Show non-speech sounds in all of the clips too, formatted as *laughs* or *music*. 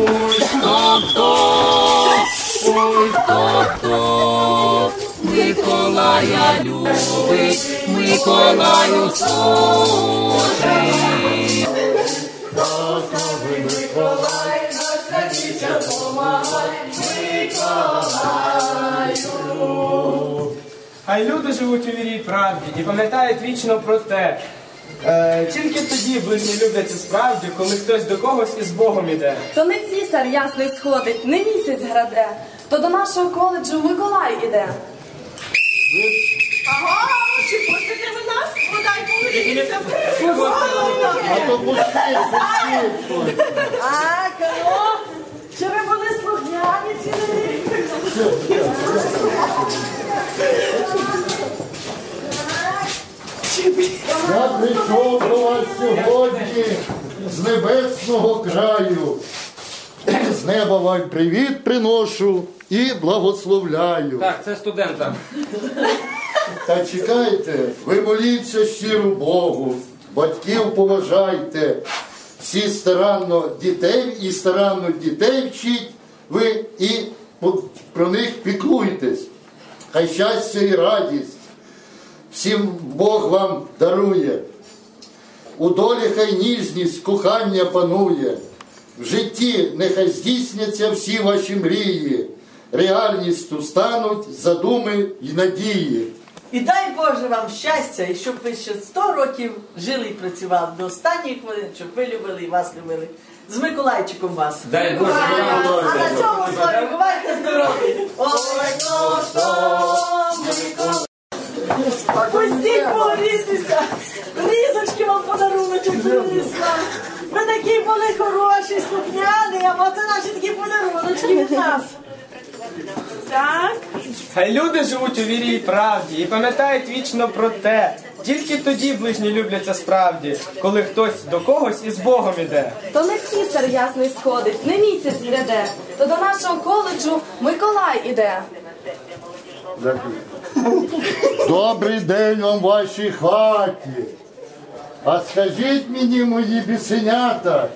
Ой, хто, хто, ой, хто, хто, Миколая любить, Миколаю служить. Хай люди живуть у вірі правді і пам'ятають вічно про те. Е, тільки тоді ближні любляться справді, коли хтось до когось із Богом іде. То не цісар ясний сходить, не місяць граде, то до нашого коледжу Миколай іде. Ага, чи пустите ви нас? Подай поверніться. А то пусти, пусти. А, небесного краю. З неба вам привіт приношу і благословляю. Так, це студента. Та чекайте, ви моліться щиро Богу, батьків поважайте, всі старанно дітей і старанно дітей вчіть ви і про них піклуйтесь. Хай щастя і радість всім Бог вам дарує. У долі хай ніжність, кохання панує. В житті нехай здійсняться всі ваші мрії, реальністю стануть задуми й надії. І дай Боже вам щастя, і щоб ви ще 100 років жили і працювали до останньої хвилини, щоб ви любили і вас любили. З Миколайчиком вас. Дай Боже, А на цьому слові бувайте здорові. Ой, ну що, Миколай. Пустіть погрітися. Різочки вам принесла. Ви такі були хороші, слухняні, а це наші такі подаруночки від *laughs* нас. Так. Хай люди живуть у вірі й правді і пам'ятають вічно про те. Тільки тоді ближні любляться справді, коли хтось до когось із Богом іде. То не цісар ясний сходить, не місяць гряде, то до нашого коледжу Миколай іде. Добрий день вам в вашій хаті. А скажіть мені, мої бісенята,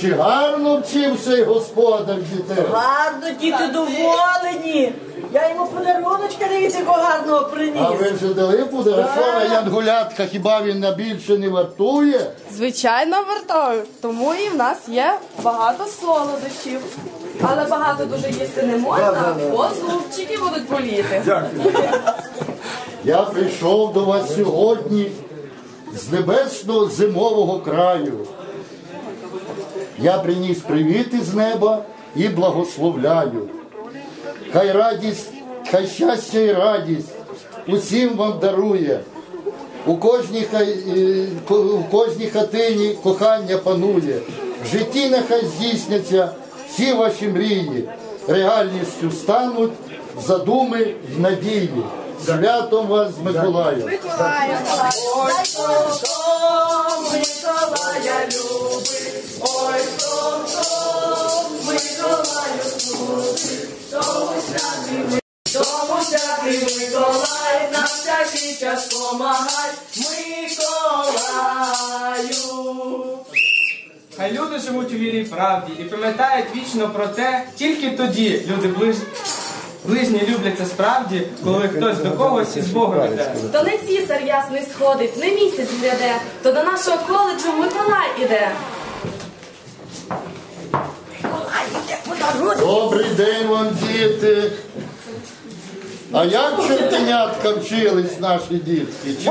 чи гарно вчився й господар дітей? Гарно, діти доволені. Я йому подаруночка, дивіться, якого гарного приніс. А ви вже дали буде? А що на янгулятка, хіба він на більше не вартує? Звичайно, вартою. Тому і в нас є багато солодощів. Але багато дуже їсти не можна, бо зубчики будуть боліти. Я прийшов до вас сьогодні з небесного зимового краю. Я приніс привіт із неба і благословляю. Хай радість, хай щастя і радість усім вам дарує. У кожній, хай, е, ко- у кожній хатині кохання панує. В житті нехай здійсняться всі ваші мрії, реальністю стануть задуми й надії. Святом вас з Миколаєм! Миколая любить, ой, хто, хто, Миколаю служить, тому святий, тому святий Миколай, нам всякий час помагай, Миколаю. Хай люди живуть у вірі правді і пам'ятають вічно про те. Тільки тоді люди ближ... ближні любляться справді, коли хтось до когось із Богом іде. То не цісар ясний сходить, не місяць гряде, то до нашого коледжу Миколай іде. Добрий день вам, діти! А як чортенятка вчились наші дітки? Чи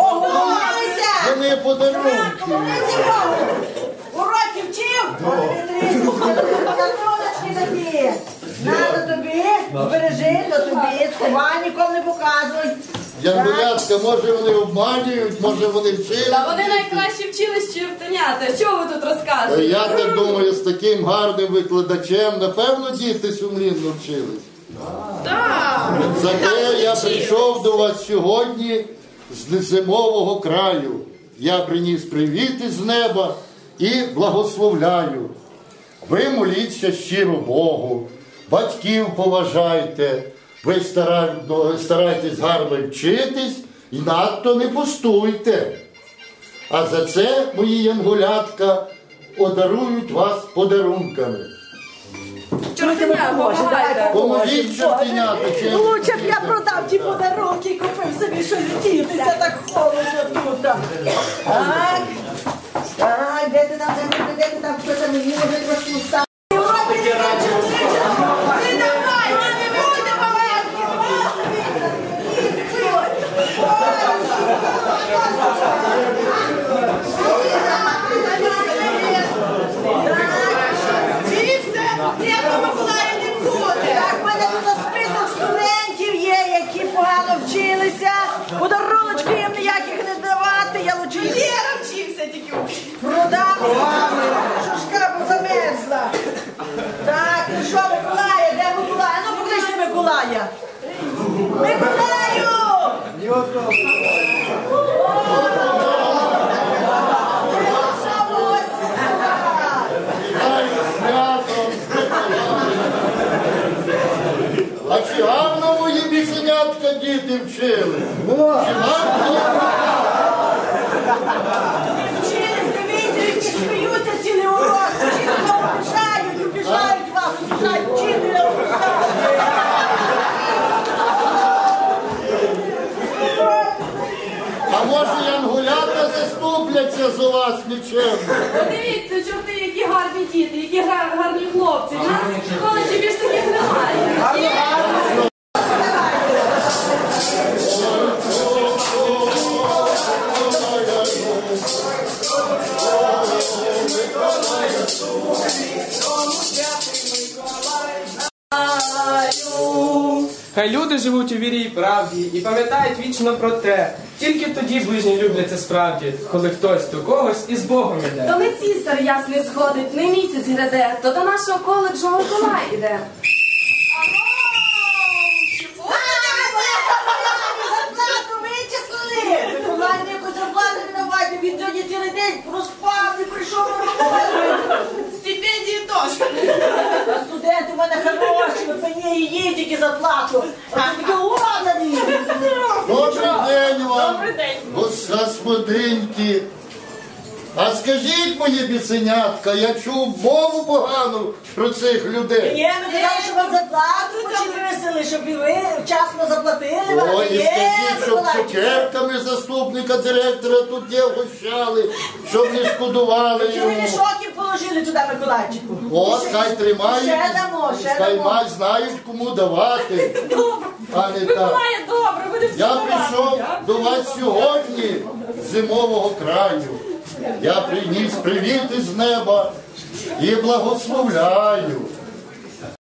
вони подарунки? Уроки вчив? Подаруночки такі. Надо тобі, збережи до тобі, сховай, ніколи не показуй. Янгулятка, може вони обманюють, може вони вчили? Та вони найкраще вчились чортенята. Чого ви тут розказуєте? Я так думаю, з таким гарним викладачем, напевно, діти сумлінно вчились. Так. Зате я прийшов до вас сьогодні з зимового краю. Я приніс привіт із неба і благословляю. Ви моліться щиро Богу, батьків поважайте, ви старайтесь гарно вчитись і надто не пустуйте. А за це, мої янгулятка, одарують вас подарунками. Поможіть чортенята. Лучше б я продав ті подарунки і купив собі щось втітися, так холодно тут. Так. Так, де ти там, де ти, де ти там, що там, мені може трошки встати. Не давай, не буде Так, в мене тут список студентів є, які погано вчилися. Подаруночки їм ніяких не давати, я лучше Лєра вчився тільки. продам. Ж капу. Так, ну що, Миколая, де Миколая? Ну, покличте Миколая. Миколаю! Вітаю з святом. А чи гарно діти вчили? Вчились, дивіться, які сміються цілий урок. Вчителя обіжають, обіжають вас, обіжають, вчителя обіжають. А може янгулята заступляться за вас нічим? Подивіться, чорти, які гарні діти, які гарні хлопці. Нас Хай люди живуть у вірі і правді і пам'ятають вічно про те. Тільки тоді ближні любляться справді, коли хтось до когось із Богом іде. То не цістер ясний сходить, не місяць гряде, то до нашого коледжу Миколай іде. Він сьогодні цілий день проспав, не прийшов на роботу. Стипендії теж. Студенти в мене хороші, ви мені уладані. Добрий день вам, Добрий день. господинки. А скажіть мені, бісенятка, я чув мову погану про цих людей. Ні, ми казали, що вам зарплату почеписили, щоб і ви вчасно заплатили. вам. Ой, і Є, скажіть, щоб Миколайчик. цукерками заступника директора тут є гощали, щоб не шкодували Цілий йому. мішоків положили туди Миколайчику. От, хай тримають, Ще дамо, ще хай дамо. май знають, кому давати, Добре. а не так. Миколая, добре, будемо Я прийшов до вас сьогодні з зимового краю. Я приніс привіт із неба і благословляю.